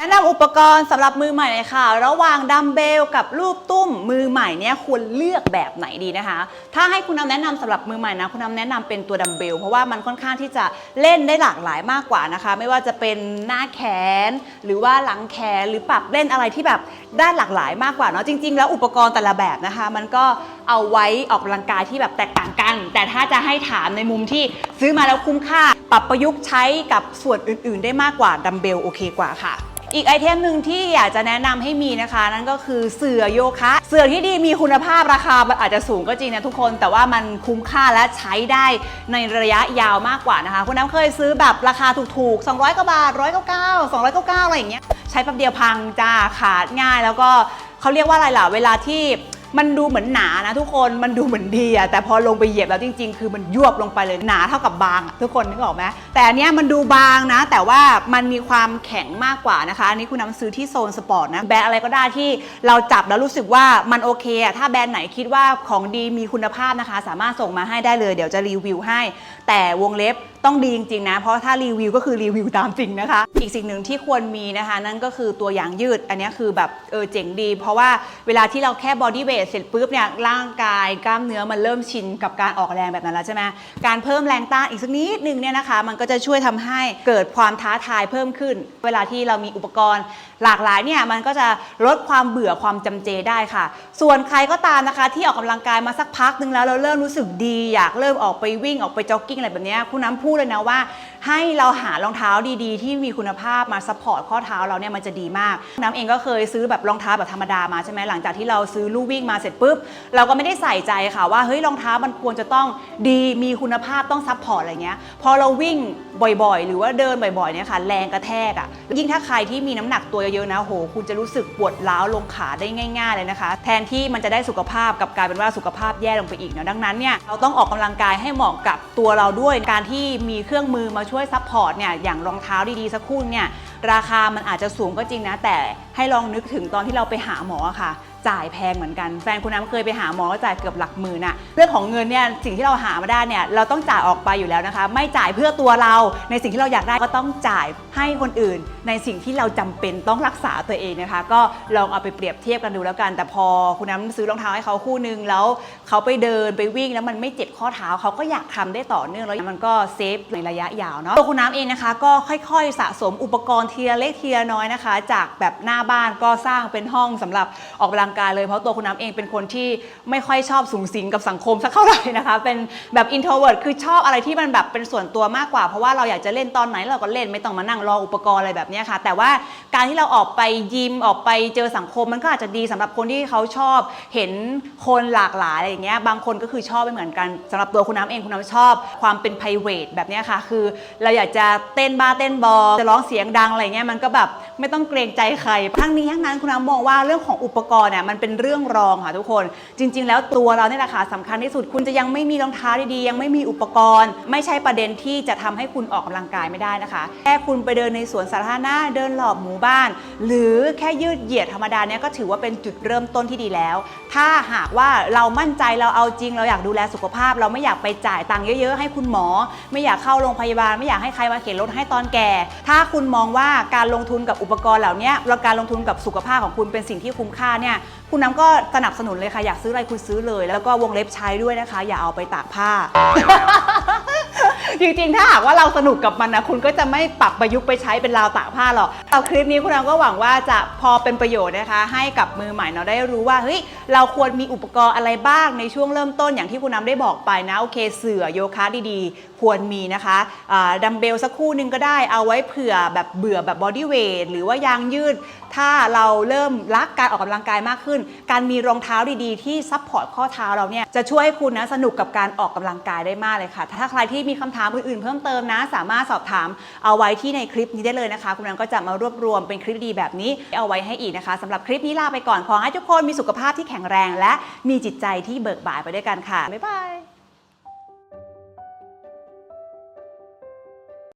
แนะนำอุปกรณ์สำหรับมือใหม่เลยค่ะ ระหว่างดัมเบลกับลูกตุ้มมือใหม่เนี่ยควรเลือกแบบไหนดีนะคะ ถ้าให้คุณน้ำแนะนำสำหรับมือใหม่นะคุณน้ำแนะนำเป็นตัวดัมเบลเพราะว่ามันค่อนข้างที่จะเล่นได้หลากหลายมากกว่านะคะ ไม่ว่าจะเป็นหน้าแขน หรือว่าหลังแขนหรือปรับเล่นอะไรที่แบบได้หลากหลายมากกว่าเนาะจริง ๆ แล้วอุปกรณ์แต่ละแบบนะคะ มันก็เอาไว้ออกกำลังกายที่แบบแตกต่างกัน แต่ถ้าจะให้ถามในมุมที่ซื้อมาแล้วคุ้มค่า ปรับประยุกต์ใช้กับส่วนอื่น ๆ ได้มากกว่าดัมเบลโอเคกว่าค่ะ อีกไอเทมหนึ่งที่อยากจะแนะนำให้มีนะคะ นั่นก็คือเสื่อโยคะ เสื่อที่ดีมีคุณภาพราคาอาจจะสูงก็จริงนะทุกคน แต่ว่ามันคุ้มค่าและใช้ได้ในระยะยาวมากกว่านะคะ คุณน้ำเคยซื้อแบบราคาถูกๆ 200กว่าบาท199 299อะไรอย่างเงี้ยใช้แป๊บเดียวพังจ้าขาดง่ายแล้วก็เขาเรียกว่าอะไรล่ะเวลาที่ มันดูเหมือนหนานะทุกคนมันดูเหมือนดีอะแต่พอลงไปเหยียบแล้วจริง ๆ คือมันยวบลงไปเลยหนาเท่ากับบางอะทุกคนนึกออกไหมแต่อันเนี้ยมันดูบางนะ แต่ว่ามันมีความแข็งมากกว่านะคะอันนี้คุณน้ำซื้อที่โซนสปอร์ตนะแบรนด์อะไรก็ได้ที่เราจับแล้วรู้สึกว่ามันโอเคอะถ้าแบรนด์ไหนคิดว่าของดีมีคุณภาพนะคะ สามารถส่งมาให้ได้เลย เดี๋ยวจะรีวิวให้ แต่วงเล็บต้องดีจริงๆนะ เพราะถ้ารีวิวก็คือรีวิวตามจริงนะคะ อีกสิ่งหนึ่งที่ควรมีนะคะ นั่นก็คือตัวยางยืด อันนี้คือแบบเออเจ๋งดี เพราะว่าเวลาที่เราแค่บอดี้เวทเสร็จปุ๊บเนี่ยร่างกายกล้ามเนื้อมันเริ่มชินกับการออกแรงแบบนั้นแล้วใช่ไหมการเพิ่มแรงต้านอีกสักนิดนึงเนี่ยนะคะ มันก็จะช่วยทำให้เกิดความท้าทายเพิ่มขึ้น เวลาที่เรามีอุปกรณ์หลากหลายเนี่ยมันก็จะลดความเบื่อความจำเจได้ค่ะ ส่วนใครก็ตามนะคะ ที่ออกกำลังกายมาสักพักนึงแล้วเราเริ่มรู้สึกดี อยากเริ่มออกไปวิ่งออกไปจ็อกกิ้งอะไรแบบนี้คุณน้ำพูดเลยนะว่าให้เราหารองเท้าดีๆ ที่มีคุณภาพมาซัพพอร์ตข้อเท้าเราเนี่ยมันจะดีมาก น้ำเองก็เคยซื้อแบบรองเท้าแบบธรรมดามาใช่ไหมหลังจากที่เราซื้อลู่วิ่งมาเสร็จปุ๊บเราก็ไม่ได้ใส่ใจค่ะว่าเฮ้ยรองเท้ามันควรจะต้องดีมีคุณภาพต้องซัพพอร์ตอะไรเงี้ยพอเราวิ่งบ่อยๆ หรือว่าเดินบ่อยๆเนี่ยค่ะแรงกระแทกอะยิ่งถ้าใครที่มีน้ำหนักตัวเยอะๆนะโหคุณจะรู้สึกปวดร้าวลงขาได้ง่าย ๆ เลยนะคะ แทนที่มันจะได้สุขภาพกับกลายเป็นว่าสุขภาพแย่ลงไปอีกเนาะดังนั้นเนี่ยเราต้องออกกำลังกายให้เหมาะกับตัวเราด้วยการที่มีเครื่องมือมาช่วยซัพพอร์ตเนี่ยอย่างรองเท้าดีๆสักคู่เนี่ยราคามันอาจจะสูงก็จริงนะ แต่ให้ลองนึกถึงตอนที่เราไปหาหมอค่ะ จ่ายแพงเหมือนกันแฟนคุณน้ำเคยไปหาหมอก็จ่ายเกือบหลักหมื่นอะเรื่องของเงินเนี่ยสิ่งที่เราหามาได้เนี่ยเราต้องจ่ายออกไปอยู่แล้วนะคะ ไม่จ่ายเพื่อตัวเรา ในสิ่งที่เราอยากได้ก็ต้องจ่ายให้คนอื่น ในสิ่งที่เราจำเป็นต้องรักษาตัวเองนะคะ ก็ลองเอาไปเปรียบเทียบกันดูแล้วกัน แต่พอคุณน้ำซื้อรองเท้าให้เขาคู่นึงแล้วเขาไปเดินไปวิ่งแล้วมันไม่เจ็บข้อเท้าเขาก็อยากทำได้ต่อเนื่องแล้วมันก็เซฟในระยะยาวเนาะตัวคุณน้ำเองนะคะก็ค่อยๆ สะสมอุปกรณ์เทีละเล็กเทีละน้อยนะคะ จากแบบหน้าบ้านก็สร้างเป็นห้องสำหรับออกกำลังกายเลยเพราะตัวคุณน้ำเองเป็นคนที่ไม่ค่อยชอบสูงสิงกับสังคมสักเท่าไหร่นะคะ เป็นแบบ introvert คือชอบอะไรที่มันแบบเป็นส่วนตัวมากกว่า เพราะว่าเราอยากจะเล่นตอนไหนเราก็เล่นไม่ต้องมานั่งรออุปกรณ์อะไรแบบนี้ค่ะ แต่ว่าการที่เราออกไปยิมออกไปเจอสังคมมันก็อาจจะดีสำหรับคนที่เขาชอบเห็นคนหลากหลายอะไรอย่างเงี้ยบางคนก็คือชอบไม่เหมือนกันสำหรับตัวคุณน้ำเองคุณน้ำชอบความเป็น p r i v a t แบบนี้ค่ะ คือเราอยากจะเต้นบ้าเต้นบอจะร้องเสียงดังอะไรเงี้ยมันก็แบบ ไม่ต้องเกรงใจใคร ทั้งนี้ทั้งนั้นคุณน้ำมองว่าเรื่องของอุปกรณ์เนี่ยมันเป็นเรื่องรองค่ะทุกคน จริง ๆ แล้วตัวเราเนี่ยแหละค่ะสำคัญที่สุดคุณจะยังไม่มีรองเท้าดีๆ ยังไม่มีอุปกรณ์ ไม่ใช่ประเด็นที่จะทำให้คุณออกกำลังกายไม่ได้นะคะ แค่คุณไปเดินในสวนสาธารณะเดินหลอบหมู่บ้าน หรือแค่ยืดเหยียดธรรมดาเนี่ยก็ถือว่าเป็นจุดเริ่มต้นที่ดีแล้ว ถ้าหากว่าเรามั่นใจเราเอาจริงเราอยากดูแลสุขภาพ เราไม่อยากไปจ่ายตังค์เยอะๆ ให้คุณหมอ ไม่อยากเข้าโรงพยาบาล ไม่อยากให้ใครมาเข็นรถให้ตอนแก่ ถ้าคุณมองว่าการลงทุนกับอุปกรณ์เหล่านี้แล้วการลงทุนกับสุขภาพของคุณเป็นสิ่งที่คุ้มค่าเนี่ยคุณน้ำก็สนับสนุนเลยค่ะอยากซื้ออะไรคุณซื้อเลย แล้วก็วงเล็บใช้ด้วยนะคะ อย่าเอาไปตากผ้า จริงๆ ถ้าหากว่าเราสนุกกับมันนะคุณก็จะไม่ปรับประยุกต์ไปใช้เป็นราวตากผ้าหรอกเอาคลิปนี้คุณน้ำก็หวังว่าจะพอเป็นประโยชน์นะคะ ให้กับมือใหม่เราได้รู้ว่าเฮ้ยเราควรมีอุปกรณ์อะไรบ้างในช่วงเริ่มต้นอย่างที่คุณน้ำได้บอกไปนะโอเคเสื่อโยคะดีๆ ควรมีนะคะดัมเบลสักคู่หนึงก็ได้เอาไว้เผื่อแบบเบื่อแบบบอดี้เวทหรือว่ายางยืด ถ้าเราเริ่มรักการออกกำลังกายมากขึ้น การมีรองเท้าดีๆ ที่ซัพพอร์ตข้อเท้าเราเนี่ยจะช่วยให้คุณนะสนุกกับการออกกำลังกายได้มากเลยค่ะ ถ้าใครที่มีคำถามอื่นๆ เพิ่มเติมนะ สามารถสอบถามเอาไว้ที่ในคลิปนี้ได้เลยนะคะ คุณนันก็จะมารวบรวมเป็นคลิปดีแบบนี้ เอาไว้ให้อีกนะคะสำหรับคลิปนี้ลาไปก่อนขอให้ทุกคนมีสุขภาพที่แข็งแรง และมีจิตใจที่เบิกบานไปด้วยกันค่ะบ๊ายบาย